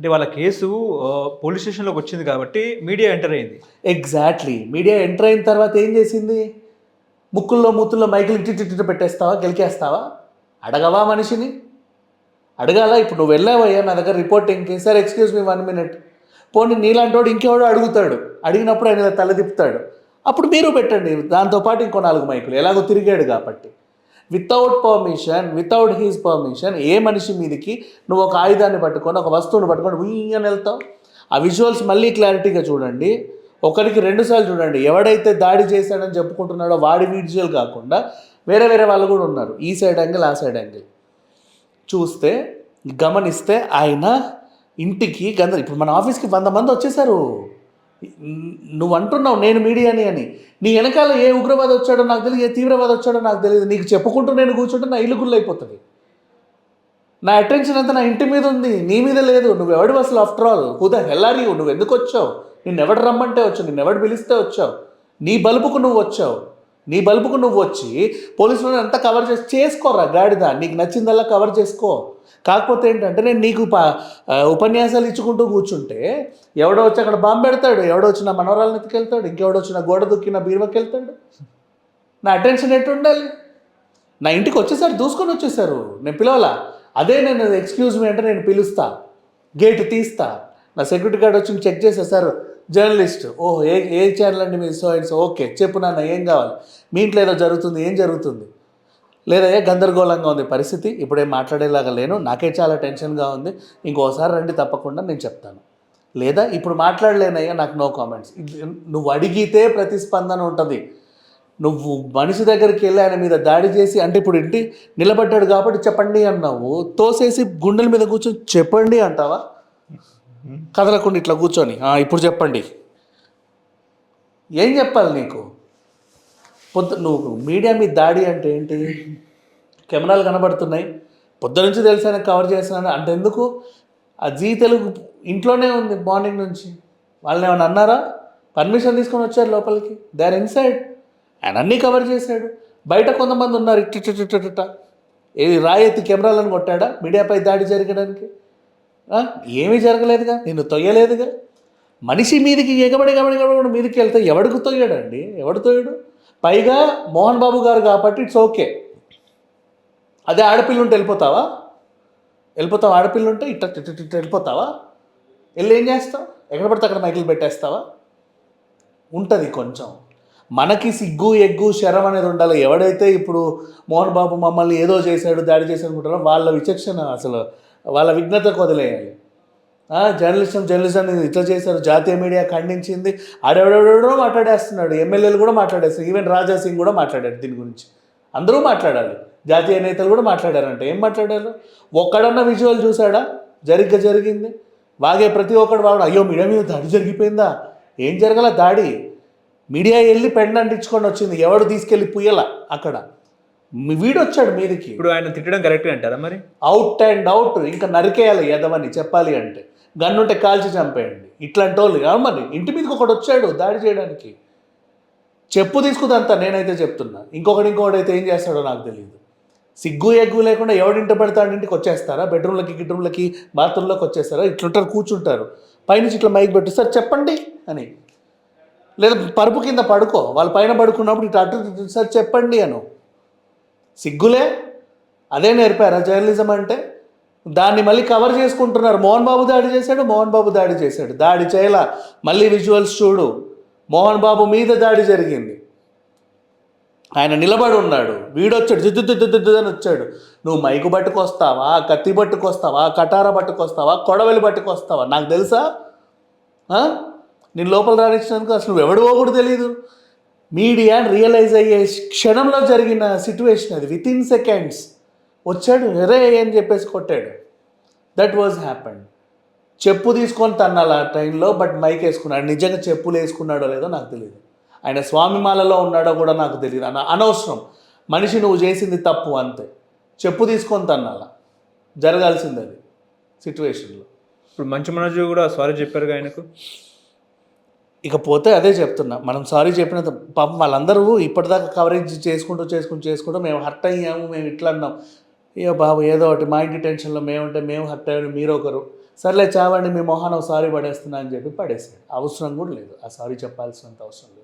అంటే వాళ్ళ case police స్టేషన్లోకి వచ్చింది కాబట్టి మీడియా ఎంటర్ అయింది. ఎగ్జాక్ట్లీ మీడియా ఎంటర్ అయిన తర్వాత ఏం చేసింది? ముక్కుల్లో మూతుల్లో మైకులు ఇట్టి పెట్టేస్తావా? గెలికేస్తావా? అడగవా మనిషిని? అడగాల? ఇప్పుడు నువ్వు వెళ్ళావయ్యా నా దగ్గర రిపోర్టింగ్కి sir excuse me one minute పోనీ నీలాంటోడు ఇంకెవడో అడుగుతాడు. అడిగినప్పుడు ఆయన తల తిప్పుతాడు. అప్పుడు మీరు పెట్టండి. దాంతోపాటు ఇంకో నాలుగు మైకులు. ఎలాగో తిరిగాడు కాబట్టి. Without permission without his permission ఏ మనిషి మీదకి నువ్వు ఒక ఆయుధాన్ని పట్టుకొని ఒక వస్తువుని పట్టుకొని ఉయ్యని వెళ్తావు? ఆ విజువల్స్ మళ్ళీ క్లారిటీగా చూడండి. ఒకరికి రెండుసార్లు చూడండి. ఎవడైతే దాడి చేశాడని చెప్పుకుంటున్నాడో వాడి విజువల్ కాకుండా వేరే వేరే వాళ్ళు కూడా ఉన్నారు. ఈ సైడ్ యాంగిల్ ఆ సైడ్ యాంగిల్ చూస్తే గమనిస్తే ఆయన ఇంటికి గంద ఇప్పుడు మన ఆఫీస్కి వంద మంది వచ్చేసారు నువ్వు అంటున్నావు నేను మీడియాని అని. నీ వెనకాల ఏ ఉగ్రవాదం వచ్చాడో నాకు తెలియదు ఏ తీవ్రవాదం వచ్చాడో నాకు తెలియదు. నీకు చెప్పుకుంటూ నేను కూర్చుంటే నా ఇల్లు గుల్లైపోతుంది. నా అటెన్షన్ అంతా నా ఇంటి మీద ఉంది నీ మీద లేదు. నువ్వు ఎవడు అసలు after all who the hell are you నువ్వు ఎందుకు వచ్చావు? నిన్ను ఎవడు రమ్మంటే వచ్చావు? నిన్ను ఎవడు పిలిస్తే వచ్చావు? నీ బలుపుకు నువ్వు వచ్చావు? నీ బలుపుకు నువ్వు వచ్చి పోలీసులను అంతా కవర్ చేసి చేసుకోరా గాడిద. నీకు నచ్చిందల్లా కవర్ చేసుకో. కాకపోతే ఏంటంటే నేను నీకు ప ఉపన్యాసాలు ఇచ్చుకుంటూ కూర్చుంటే ఎవడో వచ్చి అక్కడ బాంబు పెడతాడు ఎవడో వచ్చిన నా మనవరాలను ఎత్తుకెళ్తాడు ఇంకెవడో వచ్చిన గోడ దుక్కిన బీరువకి వెళ్తాడు. నా అటెన్షన్ ఎట్టు ఉండాలి నా ఇంటికి వచ్చేసారు దూసుకొని వచ్చేసారు. నేను పిలవాలా? అదే నేను ఎక్స్క్యూజ్ మీ అంటే నేను పిలుస్తా. గేట్ తీస్తా. నా సెక్యూరిటీ గార్డ్ వచ్చి చెక్ చేసేసారు జర్నలిస్ట్. ఓహ్ ఏ ఏ ఛానల్ అండి మీరు సో అండ్ సో ఓకే చెప్పు నాన్న ఏం కావాలి? మీ ఇంట్లో ఏదో జరుగుతుంది ఏం జరుగుతుంది? లేదా ఏ గందరగోళంగా ఉంది పరిస్థితి? ఇప్పుడేం మాట్లాడేలాగా లేను. నాకే చాలా టెన్షన్గా ఉంది. ఇంకోసారి రండి తప్పకుండా నేను చెప్తాను. లేదా ఇప్పుడు మాట్లాడలేనయ్యా నాకు నో కామెంట్స్ నువ్వు అడిగితే ప్రతిస్పందన ఉంటుంది. నువ్వు మనిషి దగ్గరికి వెళ్ళి ఆయన మీద దాడి చేసి అంటే ఇప్పుడు ఇంటి నిలబడ్డాడు కాబట్టి చెప్పండి అన్నావు. తోసేసి గుండెల మీద కూర్చొని చెప్పండి అంటావా? కదలకుండా ఇట్లా కూర్చొని. ఇప్పుడు చెప్పండి. ఏం చెప్పాలి నీకు? పొద్దు నువ్వు మీడియా మీద దాడి అంటే ఏంటి? కెమెరాలు కనబడుతున్నాయి. పొద్దు నుంచి తెలిసి కవర్ చేస్తున్నాను అంటే ఎందుకు? ఆ జీ తెలుగు ఇంట్లోనే ఉంది మార్నింగ్ నుంచి. వాళ్ళని ఏమైనా అన్నారా? పర్మిషన్ తీసుకొని వచ్చారు లోపలికి. దే ఆర్ ఇన్సైడ్ ఆయన అన్నీ కవర్ చేశాడు. బయట కొంతమంది ఉన్నారు. ఇట్ట ఏది రాయెత్తి కెమెరాలను కొట్టాడా? మీడియాపై దాడి జరగడానికి? ఏమీ జరగలేదుగా. నిన్ను తొయ్యలేదుగా. మనిషి మీదికి ఎగబడి ఎగబడి ఎగబడి మీదకి వెళ్తే ఎవడికి తొయ్యాడండి? ఎవడు తొయ్యడు? పైగా మోహన్ బాబు గారు కాబట్టి ఇట్స్ ఓకే. అదే ఆడపిల్ల ఉంటే వెళ్ళిపోతావా? వెళ్ళిపోతావా ఆడపిల్ల ఉంటే ఇట్ట ఇట్ట ఇట్ట ఇట్ట వెళ్ళిపోతావా? వెళ్ళి ఏం చేస్తావు? ఎక్కడ పడితే అక్కడ మైకిల్ పెట్టేస్తావా? ఉంటుంది కొంచెం. మనకి సిగ్గు ఎగ్గు శరం అనేది ఉండాలి. ఎవడైతే ఇప్పుడు మోహన్ బాబు మమ్మల్ని ఏదో చేశాడు దాడి చేశాడు అనుకుంటారో వాళ్ళ విచక్షణ అసలు వాళ్ళ విఘ్నతకు వదిలేయాలి. జర్నలిజం జర్నలిజం ఇట్లా చేశారు. జాతీయ మీడియా ఖండించింది. ఆడెవడెవడో మాట్లాడేస్తున్నాడు. ఎమ్మెల్యేలు కూడా మాట్లాడేస్తారు. ఈవెన్ రాజా సింగ్ కూడా మాట్లాడారు దీని గురించి. అందరూ మాట్లాడాలి. జాతీయ నేతలు కూడా మాట్లాడారంట. ఏం మాట్లాడారు? ఒక్కడన్నా విజువల్ చూశాడా? జరిగ్గా జరిగింది. వాగే ప్రతి ఒక్కడు వాడు అయ్యో మీడియా మీద దాడి జరిగిపోయిందా? ఏం జరగల? దాడి. మీడియా వెళ్ళి పెండ అంటించుకొని వచ్చింది. ఎవడు తీసుకెళ్ళి పుయ్యల అక్కడ. మీ వీడు వచ్చాడు మీదికి. ఇప్పుడు ఆయన తిట్టడం కరెక్ట్ అంటారా మరి? అవుట్ అండ్ అవుట్ ఇంకా నరికేయాలి ఎదవని చెప్పాలి అంటే. గన్నుంటే కాల్చి చంపేయండి. ఇట్లాంటి వాళ్ళు కాదు మరి ఇంటి మీదకి ఒకడు వచ్చాడు దాడి చేయడానికి. చెప్పు తీసుకుదంతా నేనైతే చెప్తున్నా. ఇంకొకటి ఇంకొకటి అయితే ఏం చేస్తాడో నాకు తెలియదు సిగ్గు ఎగ్గు లేకుండా ఎవడింట పడతాడు ఇంటికి వచ్చేస్తారా? బెడ్రూమ్లకి గిడ్రూమ్లకి బాత్రూంలోకి వచ్చేస్తారా? ఇట్లుంటారు కూర్చుంటారు. పైనుంచి ఇట్లా మైక్ పెట్టి సార్ చెప్పండి అని. లేదా పరుపు కింద పడుకో. వాళ్ళు పైన పడుకున్నప్పుడు ఇట్లా అటు సార్ చెప్పండి అను. సిగ్గులే? అదే నేర్పారా జర్నలిజం అంటే? దాన్ని మళ్ళీ కవర్ చేసుకుంటున్నారు. మోహన్ బాబు దాడి చేశాడు మోహన్ బాబు దాడి చేశాడు. దాడి చేయాల. మళ్ళీ విజువల్స్ చూడు. మోహన్ బాబు మీద దాడి జరిగింది. ఆయన నిలబడి ఉన్నాడు. వీడొచ్చాడు. జిద్దు అని వచ్చాడు. నువ్వు మైకు పట్టుకొస్తావా? కత్తి పట్టుకొస్తావా? కటార పట్టుకొస్తావా? కొడవలి పట్టుకొస్తావా? నాకు తెలుసా? నేను లోపల రాణించినందుకు అసలు నువ్వు ఎవడివో కూడా తెలియదు మీడియా రియలైజ్ అయ్యే క్షణంలో జరిగిన సిచ్యువేషన్ అది. విత్ ఇన్ సెకండ్స్ వచ్చాడు ఎరే అని చెప్పేసి కొట్టాడు. దట్ వాజ్ హ్యాపెండ్ చెప్పు తీసుకొని తన్నాలి ఆ టైంలో బట్ మైక్ వేసుకున్నాడు. నిజంగా చెప్పులు వేసుకున్నాడో లేదో నాకు తెలియదు ఆయన స్వామిమాలలో ఉన్నాడో కూడా నాకు తెలియదు అన్న అనవసరం. మనిషి నువ్వు చేసింది తప్పు అంతే. చెప్పు తీసుకొని తన్నాల? జరగాల్సింది అది. సిచ్యువేషన్లో ఇప్పుడు మంచి మనోజ్ కూడా సారీ చెప్పారుగా ఆయనకు. ఇకపోతే అదే చెప్తున్నా. మనం సారీ చెప్పిన పాపం వాళ్ళందరూ ఇప్పటిదాకా కవరేజ్ చేసుకుంటూ చేసుకుంటూ చేసుకుంటూ మేము హర్ట్ అయ్యాము మేము ఇట్లా అన్నాం. ఇక బాబు ఏదో ఒకటి మా ఇంటి టెన్షన్లో మేముంటే మేము హర్ట్ అయ్యాము మీరు ఒకరు. సర్లే చావండి మీ మొహాన సారీ పడేస్తున్నా అని చెప్పి పడేసాడు అవసరం కూడా లేదు. ఆ సారీ చెప్పాల్సినంత అవసరం లేదు.